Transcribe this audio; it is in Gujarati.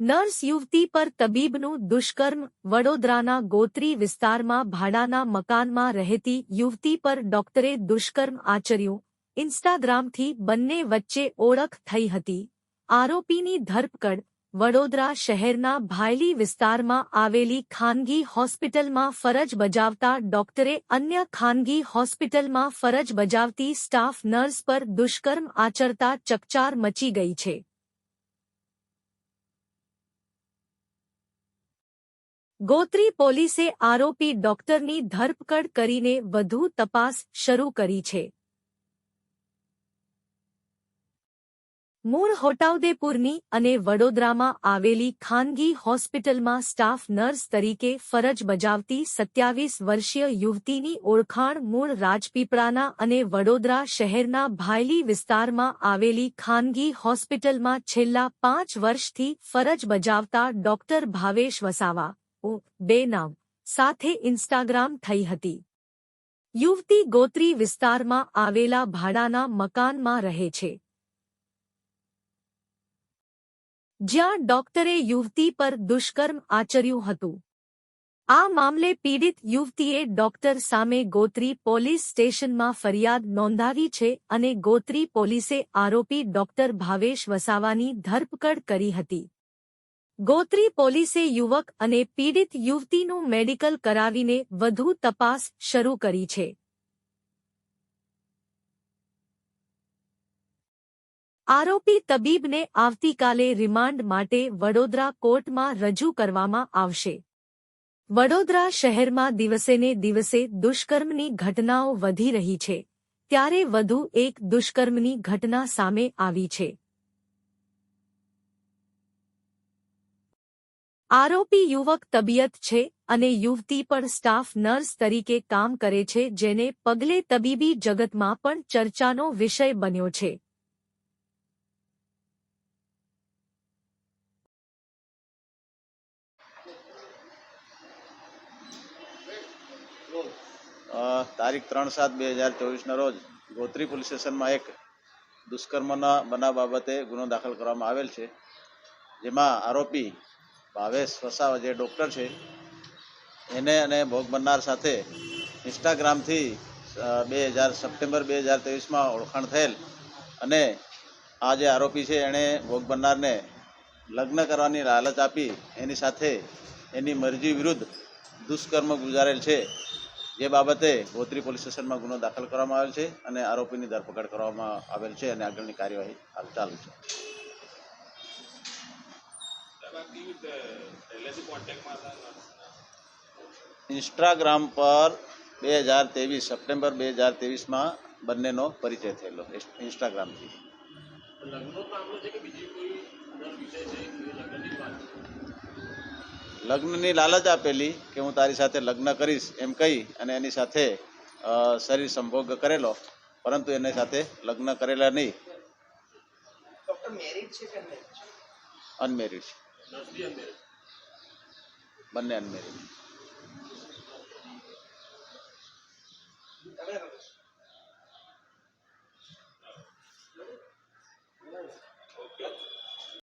નર્સ યુવતી પર તબીબનું દુષ્કર્મ, વડોદરાના ગોત્રી વિસ્તારમાં ભાડાના મકાનમાં રહેતી યુવતી પર ડોક્ટરે દુષ્કર્મ આચર્યું. ઇન્સ્ટાગ્રામથી બંને વચ્ચે ઓળખ થઈ હતી. આરોપીની ધરપકડ, વડોદરા શહેરના ભાયલી વિસ્તારમાં આવેલી ખાનગી હોસ્પિટલમાં ફરજ બજાવતા ડોક્ટરે અન્ય ખાનગી હોસ્પિટલમાં ફરજ બજાવતી સ્ટાફ નર્સ પર દુષ્કર્મ આચરતા ચકચાર મચી ગઈ છે. ગોત્રી પોલીસે આરોપી ડોક્ટરની ધરપકડ કરીને વધુ તપાસ શરૂ કરી છે. મૂળ હોટાઉદેપુરની અને વડોદરામાં આવેલી ખાનગી હોસ્પિટલમાં સ્ટાફ નર્સ તરીકે ફરજ બજાવતી સત્યાવીસ વર્ષીય યુવતીની ઓળખાણ મૂળ રાજપીપળાના અને વડોદરા શહેરના ભાયલી વિસ્તારમાં આવેલી ખાનગી હોસ્પિટલમાં છેલ્લા પાંચ વર્ષથી ફરજ બજાવતા ડોક્ટર ભાવેશ વસાવા ઓ બે નામ સાથે ઇન્સ્ટાગ્રામ થઈ હતી. યુવતી ગોત્રી વિસ્તારમાં આવેલા ભાડાના મકાનમાં રહે છે. જ્યાં ડોક્ટરે યુવતી પર દુષ્કર્મ આચર્યું હતું. આ મામલે પીડિત યુવતીએ ડોક્ટર સામે ગોત્રી પોલીસ સ્ટેશનમાં ફરિયાદ નોંધાવી છે અને ગોત્રી પોલીસે આરોપી ડોક્ટર ભાવેશ વસાવાની ધરપકડ કરી હતી. ગોત્રી પોલીસે યુવક અને પીડિત યુવતીનું મેડિકલ કરાવીને વધુ તપાસ શરૂ કરી છે. આરોપી તબીબને આવતીકાલે રિમાન્ડ માટે વડોદરા કોર્ટમાં રજૂ કરવામાં આવશે. વડોદરા શહેરમાં દિવસેને દિવસે દુષ્કર્મની ઘટનાઓ વધી રહી છે. ત્યારે વધુ એક દુષ્કર્મની ઘટના સામે આવી છે. આરોપી યુવક તબિયત છે અને યુવતી પણ સ્ટાફ નર્સ તરીકે કામ કરે છે, જેને પગલે તબીબી જગતમાં પણ ચર્ચાનો વિષય બન્યો છે. તારીખ ત્રણ સાત બે હજાર ચોવીસના રોજ ગોત્રી પોલીસ સ્ટેશનમાં એક દુષ્કર્મના બનાવ બાબતે ગુનો દાખલ કરવામાં આવેલ છે. જેમાં આરોપી ભાવેશ વસાવા જે ડૉક્ટર છે, એને અને ભોગ બનનાર સાથે ઇન્સ્ટાગ્રામથી બે હજાર સપ્ટેમ્બર બે હજાર ત્રેવીસમાં ઓળખાણ થયેલ. અને આ જે આરોપી છે, એણે ભોગ બનનારને લગ્ન કરવાની લાલચ આપી, એની સાથે એની મરજી વિરુદ્ધ દુષ્કર્મ ગુજારેલ છે. જે બાબતે ગોત્રી પોલીસ સ્ટેશનમાં ગુનો દાખલ કરવામાં આવેલ છે અને આરોપીની ધરપકડ કરવામાં આવેલ છે અને આગળની કાર્યવાહી હાલ ચાલુ છે. ઇન્સ્ટાગ્રામ પર બે હજાર ત્રેવીસ સપ્ટેમ્બર બે હજાર ત્રેવીસમાં બંનેનો પરિચય થયેલો ઇન્સ્ટાગ્રામથી. લગ્નની લાલચ આપેલી કે હું તારી સાથે લગ્ન કરીશ એમ કહી અને એની સાથે શરીર સંભોગ કરેલો પરંતુ એની સાથે લગ્ન કરેલા નહીં. અનમેરિડ છે બંને અનમેરિડ.